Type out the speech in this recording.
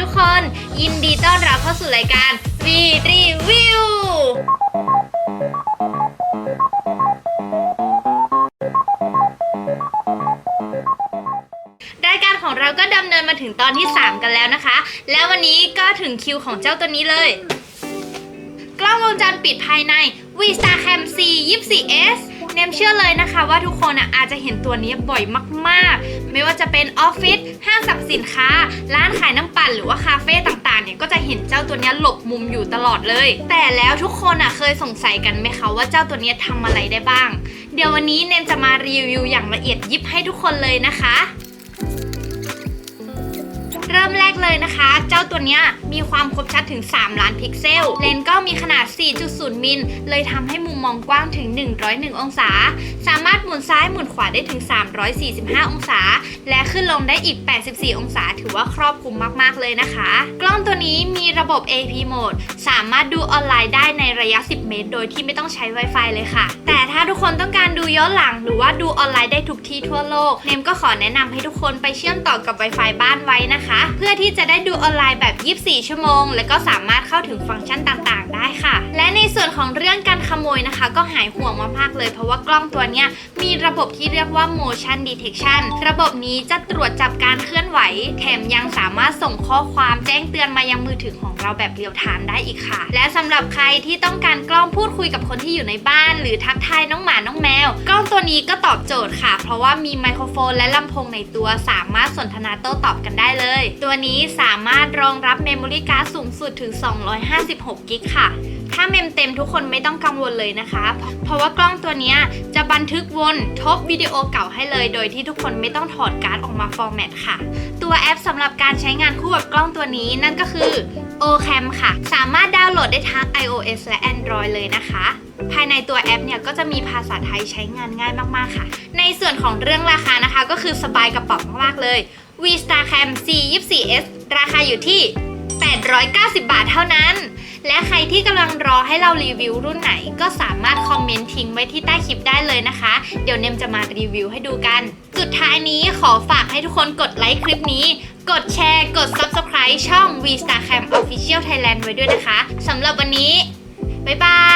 ทุกคน ยินดีต้อนรับเข้าสู่รายการวีรีวิวรายการของเราก็ดำเนินมาถึงตอนที่ 3 กันแล้วนะคะ แล้ววันนี้ก็ถึงคิวของเจ้าตัวนี้เลย กล้องวงจรปิดภายใน v s t a c a m C 24S เนมเชื่อเลยนะคะ ว่าทุกคนอะอาจจะเห็นตัวนี้บ่อยมากๆ ไม่ว่าจะเป็นออฟฟิศห้างสรรพสินค้า ร้านขายน้ำปั่นหรือว่าคาเฟ่ต่างๆเนี่ยก็จะเห็นเจ้าตัวนี้หลบมุมอยู่ตลอดเลย แต่แล้วทุกคนอะเคยสงสัยกันไหมคะว่าเจ้าตัวนี้ทำอะไรได้บ้าง เดี๋ยววันนี้เนมจะมารีวิวอย่างละเอียดยิบให้ทุกคนเลยนะคะ เริ่มแรก เลยนะคะ เจ้าตัวเนี้ยมีความคมชัดถึง 3 ล้านพิกเซล เลนส์ก็มีขนาด 4.0 มิล เลยทำให้มุมมองกว้างถึง 101 องศา สามารถหมุนซ้ายหมุนขวาได้ถึง 345 องศา และขึ้นลงได้อีก 84 องศา ถือว่าครอบคลุมมาก ๆ เลยนะคะ กล้องตัวนี้มีระบบ AP Mode สามารถดูออนไลน์ได้ในระยะ 10 เมตร โดยที่ไม่ต้องใช้ Wi-Fi เลยค่ะ แต่ถ้าทุกคนต้องการดูย้อนหลัง หรือว่าดูออนไลน์ได้ทุกที่ทั่วโลก เนมก็ขอแนะนำให้ทุกคนไปเชื่อมต่อกับ Wi-Fi บ้านไว้นะคะ เพื่อที่ที่จะได้ดูออนไลน์แบบ 24 ชั่วโมง และก็สามารถเข้าถึงฟังก์ชันต่างๆ ได้ค่ะ ของเรื่องการขโมยนะคะ ก็หายห่วงมากๆเลย เพราะว่ากล้องตัวนี้มีระบบที่เรียกว่า motion detection ระบบนี้จะตรวจจับการเคลื่อนไหว แถมยังสามารถส่งข้อความแจ้งเตือนมายังมือถือของเราแบบเรียลไทม์ได้อีกค่ะ และสำหรับใครที่ต้องการกล้องพูดคุยกับคนที่อยู่ในบ้าน หรือทักทายน้องหมาน้องแมว กล้องตัวนี้ก็ตอบโจทย์ค่ะ เพราะว่ามีไมโครโฟนและลำโพงในตัวสามารถสนทนาโต้ตอบกันได้เลย ตัวนี้สามารถรองรับเมมโมรี่การ์ดสูงสุดถึง 256 กิกค่ะ ถ้าเมมเต็มทุกคนไม่ต้องกังวลเลยนะคะ เพราะว่ากล้องตัวนี้จะบันทึกวนทบวิดีโอเก่าให้เลย โดยที่ทุกคนไม่ต้องถอดการ์ดออกมาฟอร์แมตค่ะ ตัวแอปสำหรับการใช้งานคู่กับกล้องตัวนี้นั่นก็คือ OCam ค่ะ สามารถดาวน์โหลดได้ทั้ง iOS และ Android เลยนะคะ ภายในตัวแอปเนี่ยก็จะมีภาษาไทยใช้งานง่ายมากๆค่ะ ในส่วนของเรื่องราคานะคะ ก็คือสบายกระเป๋ามากๆเลย v s t a r Cam C24S ราคาอยู่ที่ 890 บาทเท่านั้น และใครที่กำลังรอให้เรารีวิวรุ่นไหน ก็สามารถคอมเมนต์ทิ้งไว้ที่ใต้คลิปได้เลยนะคะ เดี๋ยวเนมจะมารีวิวให้ดูกัน สุดท้ายนี้ขอฝากให้ทุกคนกดไลค์คลิปนี้ กดแชร์ กด Subscribe ช่อง V Star Cam Official Thailand ไว้ด้วยนะคะสำหรับวันนี้ บ๊ายบาย